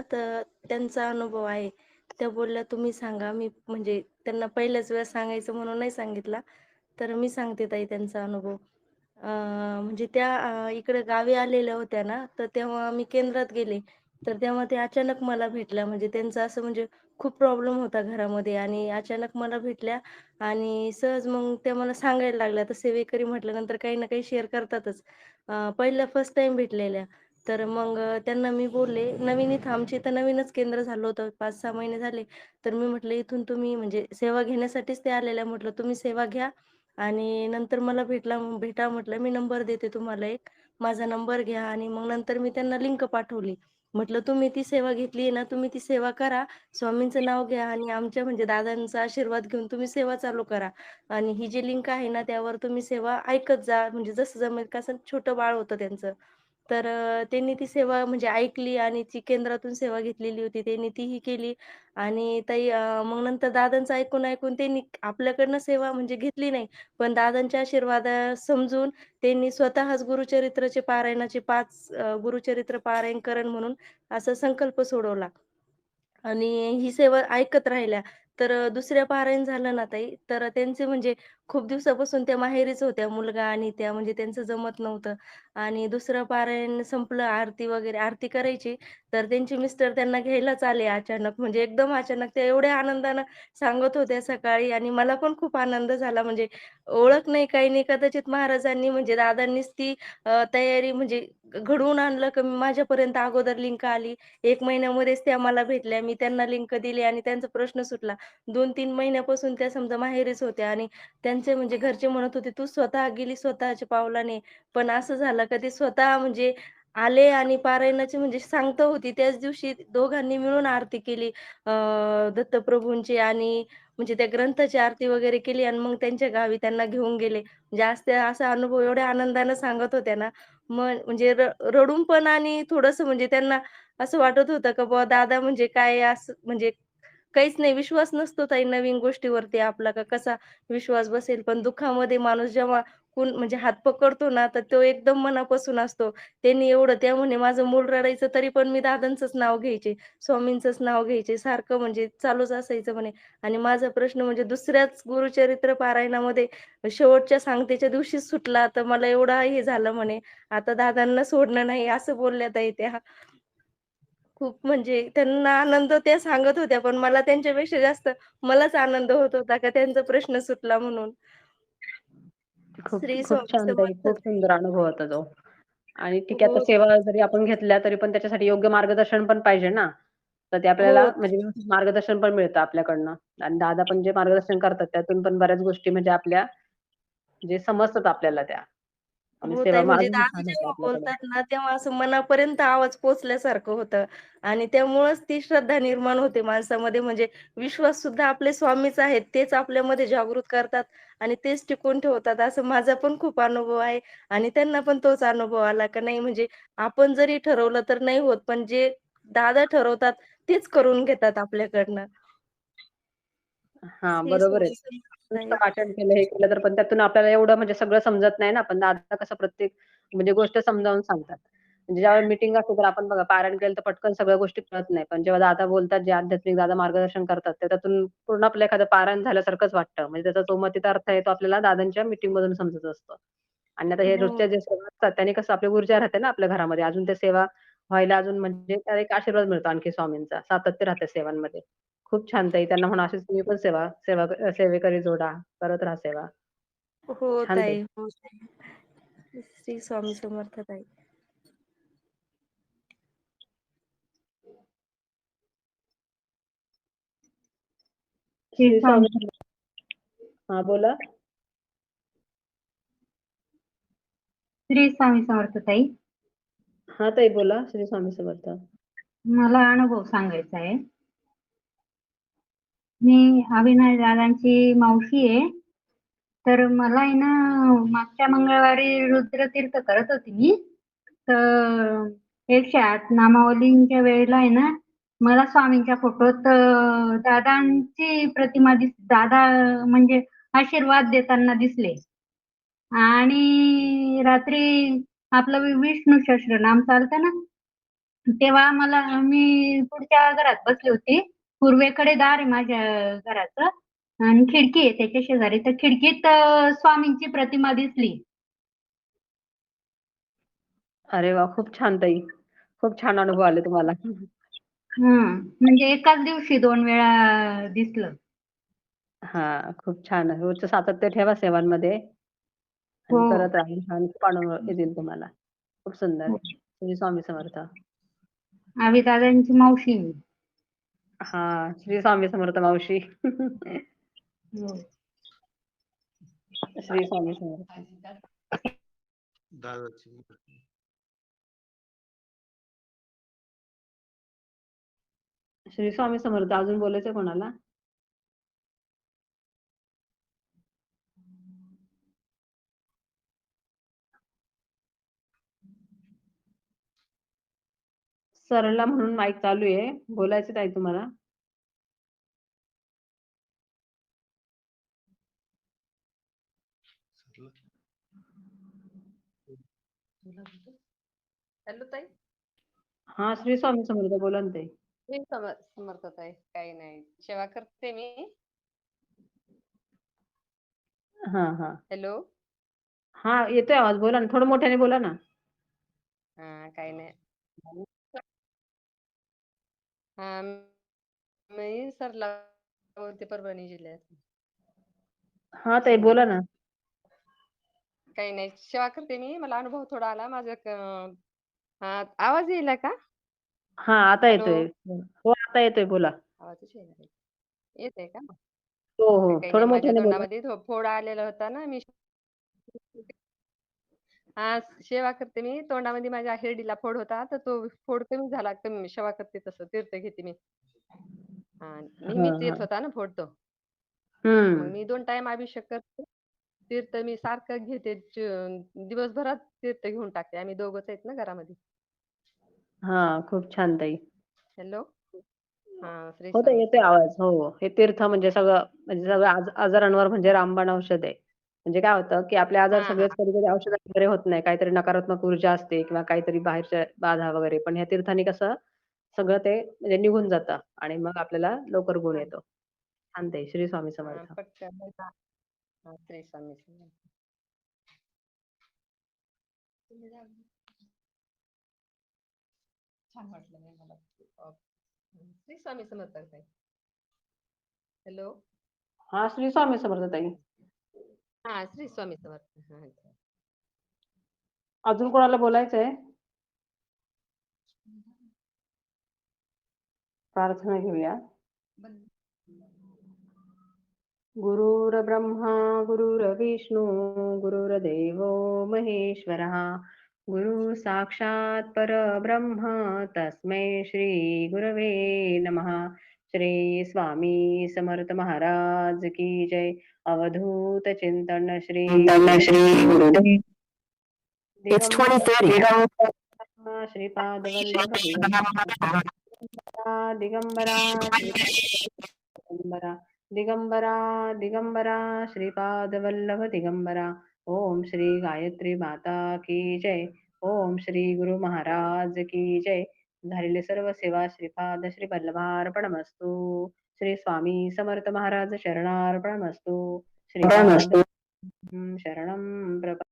ना तर त्यांचा अनुभव आहे. त्या बोलल्या तुम्ही सांगा मी म्हणजे त्यांना पहिल्याच वेळा सांगायचं म्हणून नाही सांगितला तर मी सांगते ताई त्यांचा अनुभव. म्हणजे त्या इकडे गावी आलेल्या होत्या ना तर तेव्हा मी केंद्रात गेले. तर तेव्हा ते अचानक मला भेटल्या म्हणजे त्यांचं असं म्हणजे खूप प्रॉब्लेम होता घरामध्ये आणि अचानक मला भेटल्या आणि सहज मग त्या मला सांगायला लागल्या. तर सेवेकरी म्हटल्यानंतर काही ना काही शेअर करतातच. पहिल्या फर्स्ट टाइम भेटलेल्या. तर मग त्यांना मी बोलले नवीन इथं आमच्या इथं नवीनच केंद्र झालं होतं पाच सहा महिने झाले. तर मी म्हटलं इथून तुम्ही म्हणजे सेवा घेण्यासाठीच ते आलेल्या म्हटलं तुम्ही सेवा घ्या आणि नंतर मला भेटला भेटा म्हटलं मी नंबर देते तुम्हाला एक. माझा नंबर घ्या आणि मग नंतर मी त्यांना लिंक पाठवली. म्हटलं तुम्ही ती सेवा घेतली ना तुम्ही ती सेवा करा. स्वामींचं नाव घ्या आणि आमच्या म्हणजे दादांचा आशीर्वाद घेऊन तुम्ही सेवा चालू करा. आणि ही जी लिंक आहे ना त्यावर तुम्ही सेवा ऐकत जा. म्हणजे जसं जमेल कसं छोटं बाळ होतं त्यांचं. तर त्यांनी ती सेवा म्हणजे ऐकली आणि ती केंद्रातून सेवा घेतलेली होती त्यांनी तीही केली. आणि ताई मग नंतर दादांचं ऐकून ऐकून त्यांनी आपल्याकडनं सेवा म्हणजे घेतली नाही. पण दादांच्या आशीर्वाद समजून त्यांनी स्वतःच गुरुचरित्राचे पारायणाचे पाच गुरुचरित्र पारायण करण म्हणून असा संकल्प सोडवला. आणि ही सेवा ऐकत राहिल्या. तर दुसऱ्या पारायण झालं ना ताई, तर त्यांचे म्हणजे खूप दिवसापासून त्या माहेरीच होत्या, मुलगा आणि त्या म्हणजे त्यांचं जमत नव्हतं. आणि दुसरं पारायण संपलं, आरती वगैरे आरती करायची, तर त्यांचे मिस्टर त्यांना घ्यायलाच आले अचानक. म्हणजे एकदम अचानक. त्या एवढ्या आनंदानं सांगत होत्या सकाळी आणि मला पण खूप आनंद झाला. म्हणजे ओळख नाही, काही नाही. कदाचित महाराजांनी म्हणजे दादांनीच ती तयारी म्हणजे घडवून आणलं, की माझ्यापर्यंत अगोदर लिंक आली. एक महिन्यामध्येच त्या मला भेटल्या. मी त्यांना लिंक दिली आणि त्यांचा प्रश्न सुटला. 2-3 महिन्यापासून त्या समजा माहेरीच होत्या आणि त्यांचे म्हणजे घरचे म्हणत होते, "तू स्वतः गेली स्वतःच्या पावलाने." पण असं झालं का ते स्वतः म्हणजे आले आणि पारायणाची म्हणजे सांगता होती त्याच दिवशी दोघांनी मिळून आरती केली. अं दत्तप्रभूंची आणि म्हणजे त्या ग्रंथाची आरती वगैरे केली आणि मग त्यांच्या गावी त्यांना घेऊन गेले. म्हणजे आज त्या असा अनुभव एवढ्या आनंदानं सांगत होत्या ना, मग म्हणजे रडून पण आणि थोडंसं म्हणजे त्यांना असं वाटत होतं का बुवा दादा म्हणजे काय असं म्हणजे काहीच नाही विश्वास नसतो ताई नवीन गोष्टीवरती आपला का कसा विश्वास बसेल. पण दुःखामध्ये माणूस जेव्हा कोण म्हणजे हात पकडतो ना, तर तो एकदम मनापासून असतो. त्यांनी एवढं त्या म्हणे माझं मूल रडायचं तरी पण मी दादांचंच नाव घ्यायचे, स्वामींचंच नाव घ्यायचे. सारखं म्हणजे चालूच असायचं म्हणे आणि माझा प्रश्न म्हणजे दुसऱ्याच गुरुचरित्र पारायणामध्ये शेवटच्या सांगतेच्या दिवशीच सुटला. तर मला एवढा हे झालं म्हणे, आता दादांना सोडणं नाही असं बोलल्या ताई त्या. खूप म्हणजे त्यांना आनंद त्या सांगत होत्या, पण मला त्यांच्यापेक्षा जास्त मलाच आनंद होत होता का त्यांचा प्रश्न सुटला म्हणून. खूप श्री खूप स्वामी छान ताई. समर्थ खूप ताई. सुंदर अनुभव होता तो. आणि ठीक आहे, आता हो, सेवा जरी आपण घेतल्या, तरी पण त्याच्यासाठी योग्य मार्गदर्शन पण पाहिजे ना. तर ते आपल्याला हो, म्हणजे व्यवस्थित मार्गदर्शन पण मिळतं आपल्याकडनं. आणि दादा पण जे मार्गदर्शन करतात, त्यातून पण बऱ्याच गोष्टी म्हणजे आपल्या म्हणजे समजतात आपल्याला त्या. आणि हो. म्हणजे दादा जेव्हा. बोलतात ना, तेव्हा असं मनापर्यंत आवाज पोहोचल्यासारखं होतं आणि त्यामुळेच ती श्रद्धा निर्माण होते माणसामध्ये. म्हणजे विश्वास सुद्धा आपले स्वामीच आहेत. तेच आपल्यामध्ये जागृत करतात आणि तेच टिकवून ठेवतात. असं माझा पण खूप अनुभव आहे आणि त्यांना पण तोच अनुभव आला का नाही म्हणजे आपण जरी ठरवलं तर नाही होत, पण जे दादा ठरवतात तेच करून घेतात आपल्याकडनं. हां, बरोबर आहे. नुसतं. वाचन केलं, हे केलं, तर पण त्यातून आपल्याला एवढं म्हणजे सगळं समजत नाही ना. पण दादा कसं प्रत्येक म्हणजे गोष्ट समजावून सांगतात. म्हणजे ज्यावेळेला मीटिंग असते, तर आपण बघा पारायण केलं, तर पटकन सगळ्या गोष्टी कळत नाही. पण जेव्हा दादा बोलतात, जे आध्यात्मिक दादा मार्गदर्शन करतात, तर त्यातून पूर्ण आपलं एखादं पारायण झाल्यासारखंच वाटतं. म्हणजे त्याचा तो मतित अर्थ आहे, तो आपल्याला दादांच्या मीटिंगमधून समजत असतो. आणि आता हे हो. रोजच्या जे सेवा असतात, त्याने कसं आपली ऊर्जा राहते ना आपल्या घरामध्ये. अजून त्या सेवा व्हायला अजून म्हणजे त्याला एक आशीर्वाद मिळतो आणखी स्वामींचा. सातत्य राहतं सेवांमध्ये. खूप छान ताई. त्यांना म्हणा अशीच तुम्ही पण सेवा सेवा सेवेकरी जोडा. करत राहा सेवा. हो छान ताई. ताई. हो ताई. श्री स्वामी समर्थ ताई. श्री स्वामी स्वामी हां, बोला. श्री स्वामी समर्थ ताई. हां ताई बोला. श्री स्वामी समर्थ. मला अनुभव सांगायचा आहे. मी अविनाश दादांची मावशी आहे. तर मला आहे ना मागच्या मंगळवारी रुद्रतीर्थ करत होती मी. तर 108 नामावलींच्या वेळेला आहे ना, मला स्वामींच्या फोटोत दादांची प्रतिमा दिस दादा म्हणजे आशीर्वाद देताना दिसले. आणि रात्री आपलं विष्णू विष्णू नाम चालतं ना, तेव्हा मला मी पुढच्या घरात बसली होती पूर्वेकडे दार आहे माझ्या घराचं. आणि खिडकी आहे त्याच्या शेजारी. तर खिडकीत स्वामींची प्रतिमा दिसली. अरे वा खूप छान ताई. खूप छान अनुभव आले तुम्हाला. हं म्हणजे एकाच दिवशी दोन वेळा दिसलं. हा खूप छान आहे. उच्च सातत्य ठेवा सेवांमध्ये. हो. करत राहा. छान खूप अनुभव येतील तुम्हाला. खूप सुंदर. हो. श्री स्वामी समर्थ. आवी दादांची मावशी. हा श्री स्वामी समर्थ मावशी हो. श्री स्वामी समर्थ दादाची. श्री स्वामी समर्थ अजून बोलायचं कोणाला सरला म्हणून माईक चालू आहे. बोलायचं ताई तुम्हाला? हॅलो ताई. हा श्री स्वामी समर्थ बोला ना ताई. सम- समर्थ ताई काही नाही. सेवा करते मी. हा हा. हॅलो. हा येतोय आवाज. बोला ना थोडं मोठ्याने बोला ना. हा काही नाही. हा मी सरला बोलते परभणी जिल्ह्यात हा ताई बोला ना. काही नाही सेवा करते मी मला अनुभव थोडा आला माझं क- हा आवाज येईल का? हा आता हॅलो. येतोय. हो आता येतोय बोला. आवाजच येईल येते का? हो हो काही थोडं माझ्या मोठ्याने बोला. तोंडामध्ये थो- फोड आलेला होता ना मी हा सेवा करते मी. तोंडामध्ये माझ्या हिरडीला फोड होता तर तो फोड कमी झाला कमी सेवा करते तसं. तीर्थ घेते मी. हा नेहमीच हा. येत होता ना फोड तो. मग मी दोन टाइम अभिषेक करते. तीर्थ मी सारखं घेते. दिवसभरात तीर्थ घेऊन टाकते. आम्ही दोघच आहेत ना घरामध्ये. हा खूप छान ताई. हॅलो? हा श्री हो ताई स्वामी. येतोय आवाज. हो हे तीर्थ म्हणजे सगळं म्हणजे सगळं आज- आजारांवर म्हणजे रामबाण औषध आहे. म्हणजे काय होतं की आपले आजार हा, सगळेच कधी कधी औषध वगैरे होत नाही. काहीतरी नकारात्मक ऊर्जा असते किंवा काहीतरी बाहेरच्या बाधा वगैरे. पण ह्या तीर्थांनी कसं सगळं ते म्हणजे निघून जातं आणि मग आपल्याला लवकर गुण हा. येतो. छान ताई श्री स्वामी हा, समर्थ. पटकन. हा, श्री स्वामी समर्थ. छान वाटलं नाही मला. अं, श्री स्वामी समर्थ ताई. हॅलो. हा श्री स्वामी समर्थ ताई. श्री स्वामी समर्थ. अजून कोणाला बोलायचंय? प्रार्थना घेऊया. गुरुर्ब्रह्मा गुरुर्विष्णू गुरुर्देव महेश्वरः गुरु साक्षात् परब्रह्म तस्मै श्री गुरवे नमः. श्री स्वामी समर्थ महाराज की जय. अवधूत चिंतन श्री It's 2030. श्रीपाद वल्लभ दिगंबरा दिगंबरा दिगंबरा दिगंबरा श्रीपाद वल्लभ दिगंबरा ओम श्री गायत्री माता की जय. ओम श्री गुरु महाराज की जय. झालेले सर्व सेवा श्रीपाद श्री वल्लभार्पणमस्तु. श्री स्वामी समर्थ महाराज शरणार्पणमस्तु. श्री शरणं प्रप